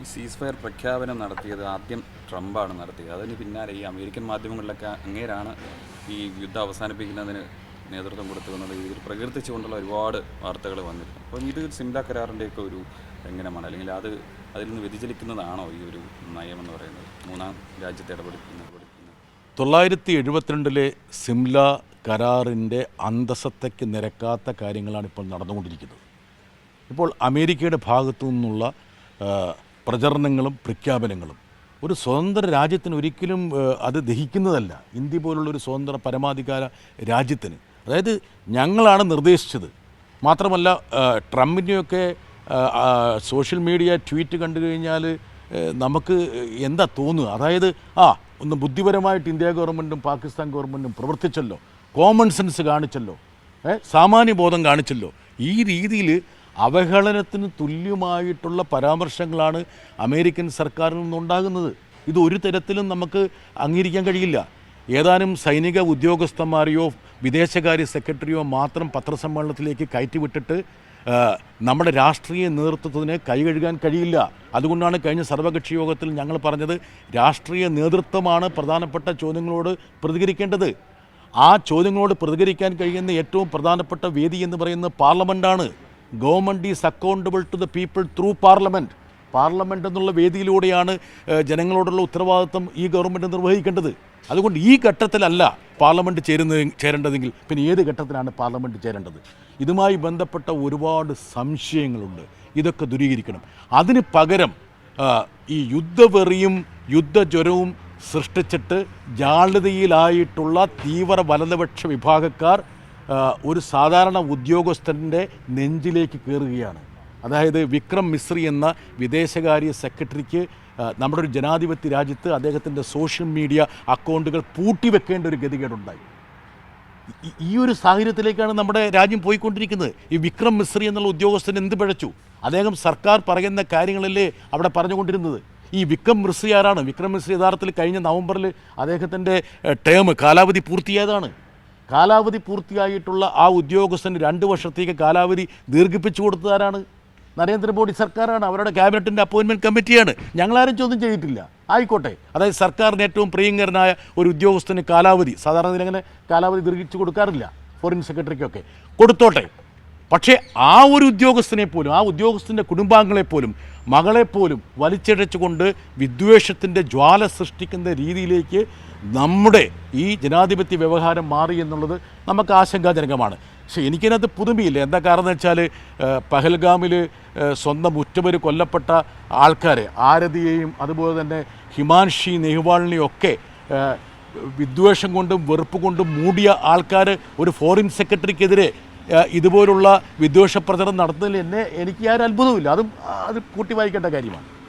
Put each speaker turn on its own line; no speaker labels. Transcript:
ഈ സീസ് ഫയർ പ്രഖ്യാപനം നടത്തിയത് ആദ്യം ട്രംപാണ് നടത്തിയത്. അതിന് പിന്നാലെ ഈ അമേരിക്കൻ മാധ്യമങ്ങളിലൊക്കെ അങ്ങേരാണ് ഈ യുദ്ധം അവസാനിപ്പിക്കുന്നതിന് നേതൃത്വം കൊടുത്തുവെന്നുള്ള രീതിയിൽ പ്രകീർത്തിച്ചുകൊണ്ടുള്ള ഒരുപാട് വാർത്തകൾ വന്നിരുന്നു. അപ്പം ഇത് സിംല കരാറിന്റെയൊക്കെ ഒരു ലംഘനമാണ് അല്ലെങ്കിൽ അത് അതിൽ നിന്ന് വ്യതിചലിക്കുന്നതാണോ ഈ ഒരു നയമെന്ന് പറയുന്നത്? മൂന്നാം രാജ്യത്തെ ഇടപെടുത്തുന്ന
തൊള്ളായിരത്തി എഴുപത്തിരണ്ടിലെ സിംല കരാറിന്റെ അന്തസത്തയ്ക്ക് നിരക്കാത്ത കാര്യങ്ങളാണ് ഇപ്പോൾ നടന്നുകൊണ്ടിരിക്കുന്നത്. ഇപ്പോൾ അമേരിക്കയുടെ ഭാഗത്തു നിന്നുള്ള പ്രചരണങ്ങളും പ്രഖ്യാപനങ്ങളും. ഒരു സ്വതന്ത്ര രാജ്യത്തിന് ഒരിക്കലും അത് ദഹിക്കുന്നതല്ല. ഇന്ത്യ പോലുള്ള ഒരു സ്വതന്ത്ര പരമാധികാര രാജ്യത്തിന്. അതായത് ഞങ്ങളാണ് നിർദ്ദേശിച്ചത്. മാത്രമല്ല ട്രംപിന്റെയൊക്കെ സോഷ്യൽ മീഡിയ ട്വീറ്റ് കണ്ടു കഴിഞ്ഞാൽ നമുക്ക് എന്താ തോന്നുക? അതായത് ആ ഒന്ന് ബുദ്ധിപരമായിട്ട് ഇന്ത്യ ഗവൺമെന്റും പാകിസ്ഥാൻ ഗവൺമെന്റും പ്രവർത്തിച്ചല്ലോ. Common sense കാണിച്ചല്ലോ. സാമാന്യബോധം കാണിച്ചല്ലോ. ഈ രീതിയിൽ അവഹേളനത്തിന് തുല്യമായിട്ടുള്ള പരാമർശങ്ങളാണ് അമേരിക്കൻ സർക്കാരിൽ നിന്നുണ്ടാകുന്നത്. ഇത് ഒരു തരത്തിലും നമുക്ക് അംഗീകരിക്കാൻ കഴിയില്ല. ഏതാനും സൈനിക ഉദ്യോഗസ്ഥന്മാരെയോ വിദേശകാര്യ സെക്രട്ടറിയോ മാത്രം പത്രസമ്മേളനത്തിലേക്ക് കയറ്റിവിട്ടിട്ട് നമ്മുടെ രാഷ്ട്രീയ നേതൃത്വത്തിന് കൈകഴുകാൻ കഴിയില്ല. അതുകൊണ്ടാണ് കഴിഞ്ഞ സർവകക്ഷി യോഗത്തിൽ ഞങ്ങൾ പറഞ്ഞത് രാഷ്ട്രീയ നേതൃത്വമാണ് പ്രധാനപ്പെട്ട ചോദ്യങ്ങളോട് പ്രതികരിക്കേണ്ടത്. ആ ചോദ്യങ്ങളോട് പ്രതികരിക്കാൻ കഴിയുന്ന ഏറ്റവും പ്രധാനപ്പെട്ട വേദി എന്ന് പറയുന്നത് പാർലമെന്റാണ് government is accountable to the people through parliament parliament എന്നുള്ള വേദിയിലൂടെയാണ് ജനങ്ങളോടുള്ള ഉത്തരവാദിത്വം ഈ ഗവൺമെന്റ് നിർവഹിക്കേണ്ടത്. അതുകൊണ്ട് ഈ ഘട്ടത്തിലല്ല പാർലമെന്റ് ചേരുന്നത് ചേരേണ്ടതെങ്കിൽ പിന്നെ ഏത് ഘട്ടത്തിലാണ് പാർലമെന്റ് ചേരേണ്ടത്? ഇതുമായി ബന്ധപ്പെട്ട ഒരുപാട് സംശയങ്ങളുണ്ട്. ഇതൊക്കെ ദുരീകരിക്കണം. അതിന് പകരം ഈ യുദ്ധവെറിയും യുദ്ധജ്വരവും സൃഷ്ടിച്ചിട്ട് ജാള്യതയിലായിട്ടുള്ള തീവ്ര വലതുപക്ഷ വിഭാഗക്കാർ ഒരു സാധാരണ ഉദ്യോഗസ്ഥന്റെ നെഞ്ചിലേക്ക് കയറുകയാണ് അതായത് വിക്രം മിശ്രി എന്ന വിദേശകാര്യ സെക്രട്ടറിക്ക് നമ്മുടെ ഒരു ജനാധിപത്യ രാജ്യത്ത് അദ്ദേഹത്തിന്റെ സോഷ്യൽ മീഡിയ അക്കൗണ്ടുകൾ പൂട്ടിവെക്കേണ്ട ഒരു ഗതികേടുണ്ടായി. ഈ- ഒരു സാഹചര്യത്തിലേക്കാണ് നമ്മുടെ രാജ്യം പോയിക്കൊണ്ടിരിക്കുന്നത്. ഈ വിക്രം മിശ്രി എന്നുള്ള ഉദ്യോഗസ്ഥൻ എന്ത് പിഴച്ചു? അദ്ദേഹം സർക്കാർ പറയുന്ന കാര്യങ്ങളല്ലേ അവിടെ പറഞ്ഞുകൊണ്ടിരുന്നത്. ഈ വിക്രം മിശ്രി ആരാണ്? വിക്രം മിശ്രി യഥാർത്ഥത്തിൽ കഴിഞ്ഞ നവംബറിൽ അദ്ദേഹത്തിന്റെ ടേം കാലാവധി പൂർത്തിയായതാണ്. കാലാവധി പൂർത്തിയായിട്ടുള്ള ആ ഉദ്യോഗസ്ഥന് രണ്ട് വർഷത്തേക്ക് കാലാവധി ദീർഘിപ്പിച്ചു കൊടുത്തതാരാണ് നരേന്ദ്രമോദി സർക്കാരാണ്. അവരുടെ ക്യാബിനറ്റിന്റെ അപ്പോയിൻമെന്റ് കമ്മിറ്റിയാണ്. ഞങ്ങളാരും ചോദ്യം ചെയ്തിട്ടില്ല. ആയിക്കോട്ടെ. അതായത് സർക്കാരിന് ഏറ്റവും പ്രിയങ്കരനായ ഒരു ഉദ്യോഗസ്ഥന് കാലാവധി സാധാരണ ഇതിലങ്ങനെ കാലാവധി ദീർഘിച്ചു കൊടുക്കാറില്ല ഫോറിൻ സെക്രട്ടറിക്കൊക്കെ. കൊടുത്തോട്ടെ. പക്ഷേ ആ ഒരു ഉദ്യോഗസ്ഥനെ പോലും ആ ഉദ്യോഗസ്ഥന്റെ കുടുംബാംഗങ്ങളെ പോലും മകളെപ്പോലും വലിച്ചിഴച്ചുകൊണ്ട് വിദ്വേഷത്തിന്റെ ജ്വാല സൃഷ്ടിക്കുന്ന രീതിയിലേക്ക് നമ്മുടെ ഈ ജനാധിപത്യ വ്യവഹാരം മാറി എന്നുള്ളത് നമുക്ക് ആശങ്കാജനകമാണ്. പക്ഷേ എനിക്കതിനകത്ത് പുതുമയില്ല. എന്താ കാരണം എന്ന് വെച്ചാൽ പഹൽഗാമിൽ സ്വന്തം ഉറ്റവർ കൊല്ലപ്പെട്ട ആൾക്കാരെ ആരതിയെയും അതുപോലെ തന്നെ ഹിമാൻഷി നെഹ്വാളിനെയും ഒക്കെ വിദ്വേഷം കൊണ്ടും വെറുപ്പ് കൊണ്ടും മൂടിയ ആൾക്കാർ ഒരു ഫോറിൻ സെക്രട്ടറിക്കെതിരെ ഇതുപോലുള്ള വിദ്വേഷ പ്രചരണം നടത്തുന്നതിൽ എന്നെ എനിക്ക് ഞാൻ അത്ഭുതമില്ല അതും അത് കൂട്ടി വായിക്കേണ്ട കാര്യമാണ്.